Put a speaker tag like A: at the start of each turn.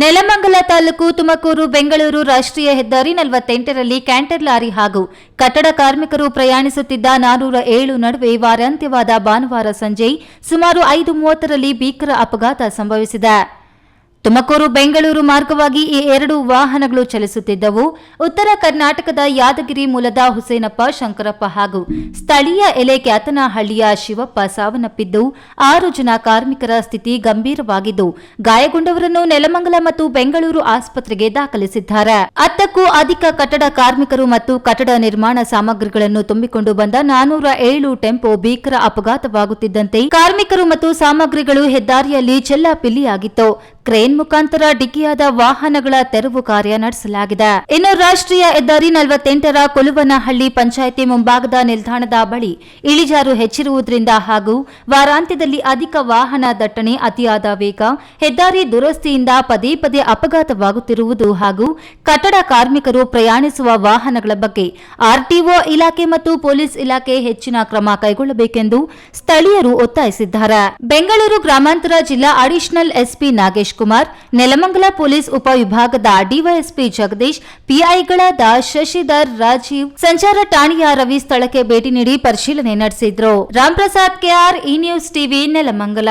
A: ನೆಲಮಂಗಲ ತಾಲೂಕು ತುಮಕೂರು, ಬೆಂಗಳೂರು ರಾಷ್ಟ್ರೀಯ ಹೆದ್ದಾರಿ ನಲವತ್ತೆಂಟರಲ್ಲಿ canter lorry ಹಾಗೂ ಕಟ್ಟಡ ಕಾರ್ಮಿಕರು ಪ್ರಯಾಣಿಸುತ್ತಿದ್ದ ನಾನೂರ ಏಳು ನಡುವೆ ವಾರಾಂತ್ಯವಾದ ಭಾನುವಾರ ಸಂಜೆ ಸುಮಾರು ಐದು ಮೂವತ್ತರಲ್ಲಿ ಭೀಕರ ಅಪಘಾತ ಸಂಭವಿಸಿದೆ. ತುಮಕೂರು, ಬೆಂಗಳೂರು ಮಾರ್ಗವಾಗಿ ಈ ಎರಡು ವಾಹನಗಳು ಚಲಿಸುತ್ತಿದ್ದವು. ಉತ್ತರ ಕರ್ನಾಟಕದ ಯಾದಗಿರಿ ಮೂಲದ ಹುಸೇನಪ್ಪ ಶಂಕರಪ್ಪ ಹಾಗೂ ಸ್ಥಳೀಯ ಎಲೆ ಕ್ಯಾತನಹಳ್ಳಿಯ ಶಿವಪ್ಪ ಸಾವನ್ನಪ್ಪಿದ್ದು, ಆರು ಜನ ಕಾರ್ಮಿಕರ ಸ್ಥಿತಿ ಗಂಭೀರವಾಗಿದ್ದು, ಗಾಯಗೊಂಡವರನ್ನು ನೆಲಮಂಗಲ ಮತ್ತು ಬೆಂಗಳೂರು ಆಸ್ಪತ್ರೆಗೆ ದಾಖಲಿಸಿದ್ದಾರೆ. ಹತ್ತಕ್ಕೂ ಅಧಿಕ ಕಟ್ಟಡ ಕಾರ್ಮಿಕರು ಮತ್ತು ಕಟ್ಟಡ ನಿರ್ಮಾಣ ಸಾಮಗ್ರಿಗಳನ್ನು ತುಂಬಿಕೊಂಡು ಬಂದ ನಾನೂರ ಏಳು ಟೆಂಪೋ ಭೀಕರ ಅಪಘಾತವಾಗುತ್ತಿದ್ದಂತೆ ಕಾರ್ಮಿಕರು ಮತ್ತು ಸಾಮಗ್ರಿಗಳು ಹೆದ್ದಾರಿಯಲ್ಲಿ ಚೆಲ್ಲಾಪಿಲ್ಲಿಯಾಗಿತ್ತು. ಕ್ರೇನ್ ಮುಖಾಂತರ ಡಿಕ್ಕಿಯಾದ ವಾಹನಗಳ ತೆರವು ಕಾರ್ಯ ನಡೆಸಲಾಗಿದೆ. ಇನ್ನು ರಾಷ್ಟ್ರೀಯ ಹೆದ್ದಾರಿ ನಲವತ್ತೆಂಟರ ಕೊಲುವನಹಳ್ಳಿ ಪಂಚಾಯಿತಿ ಮುಂಭಾಗದ ನಿಲ್ದಾಣದ ಬಳಿ ಇಳಿಜಾರು ಹೆಚ್ಚಿರುವುದರಿಂದ ಹಾಗೂ ವಾರಾಂತ್ಯದಲ್ಲಿ ಅಧಿಕ ವಾಹನ ದಟ್ಟಣೆ ಅತಿಯಾದ ವೇಗ ಹೆದ್ದಾರಿ ದುರಸ್ತಿಯಿಂದ ಪದೇ ಪದೇ ಅಪಘಾತವಾಗುತ್ತಿರುವುದು ಹಾಗೂ ಕಟ್ಟಡ ಕಾರ್ಮಿಕರು ಪ್ರಯಾಣಿಸುವ ವಾಹನಗಳ ಬಗ್ಗೆ ಆರ್ಟಿಒ ಇಲಾಖೆ ಮತ್ತು ಪೊಲೀಸ್ ಇಲಾಖೆ ಹೆಚ್ಚಿನ ಕ್ರಮ ಕೈಗೊಳ್ಳಬೇಕೆಂದು ಸ್ಥಳೀಯರು ಒತ್ತಾಯಿಸಿದ್ದಾರೆ. ಬೆಂಗಳೂರು ಗ್ರಾಮಾಂತರ ಜಿಲ್ಲಾ additional SP Nagesh Kumar Nelamangala police ಉಪವಿಭಾಗದ ಡಿವೈಎಸ್ಪಿ ಜಗದೀಶ್ ಪಿಐಗಳಾದ ಶಶಿಧರ್, ರಾಜೀವ್, ಸಂಚಾರ ಠಾಣೆಯ ರವಿ ಸ್ಥಳಕ್ಕೆ ಭೇಟಿ ನೀಡಿ ಪರಿಶೀಲನೆ ನಡೆಸಿದ್ರು. Ramprasad KR E news TV, Nelamangala.